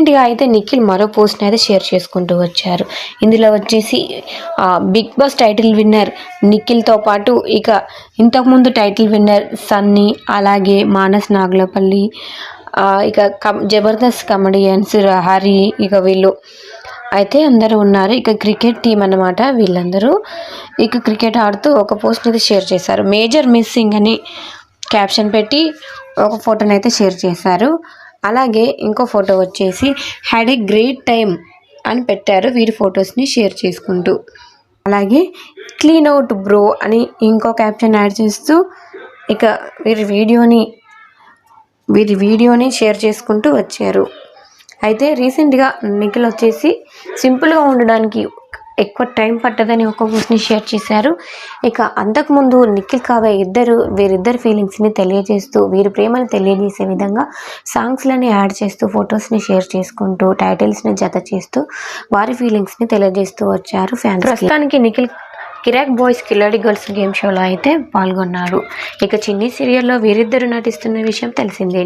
రీసెంట్గా అయితే నిఖిల్ మరో పోస్ట్ని అయితే షేర్ చేసుకుంటూ వచ్చారు. ఇందులో వచ్చేసి బిగ్ బాస్ టైటిల్ విన్నర్ నిఖిల్తో పాటు ఇక ఇంతకుముందు టైటిల్ విన్నర్ సన్నీ అలాగే మానస్ నాగులపల్లి ఇక కమ్ జబర్దస్త్ కమెడియన్స్ హరి ఇక వీళ్ళు అయితే అందరూ ఉన్నారు. ఇక క్రికెట్ టీం అన్నమాట వీళ్ళందరూ. ఇక క్రికెట్ ఆడుతూ ఒక పోస్ట్ అయితే షేర్ చేశారు. మేజర్ మిస్సింగ్ అని క్యాప్షన్ పెట్టి ఒక ఫోటోని అయితే షేర్ చేశారు. అలాగే ఇంకో ఫోటో వచ్చేసి హ్యాడ్ ఏ గ్రేట్ టైం అని పెట్టారు. వీరి ఫొటోస్ని షేర్ చేసుకుంటూ. అలాగే క్లీన్ అవుట్ బ్రో అని ఇంకో క్యాప్షన్ యాడ్ చేస్తూ ఇక వీరి వీడియోని వీరి వీడియోని షేర్ చేసుకుంటూ వచ్చారు. అయితే రీసెంట్గా నిఖిల్ వచ్చేసి సింపుల్గా ఉండడానికి ఎక్కువ టైం పట్టదని ఒక న్యూస్ని షేర్ చేశారు. ఇక అంతకుముందు నిఖిల్ కావ్య ఇద్దరు వీరిద్దరి ఫీలింగ్స్ని తెలియజేస్తూ వీరి ప్రేమను తెలియజేసే విధంగా సాంగ్స్లని యాడ్ చేస్తూ ఫొటోస్ని షేర్ చేసుకుంటూ టైటిల్స్ని జత చేస్తూ వారి ఫీలింగ్స్ని తెలియజేస్తూ వచ్చారు ఫ్యాన్స్ ప్రస్తుతానికి నిఖిల్ కిరాక్ బాయ్స్ కిల్లడి గర్ల్స్ గేమ్ షోలో అయితే పాల్గొన్నారు. ఇక చిన్ని సీరియల్లో వీరిద్దరు నటిస్తున్న విషయం తెలిసిందే.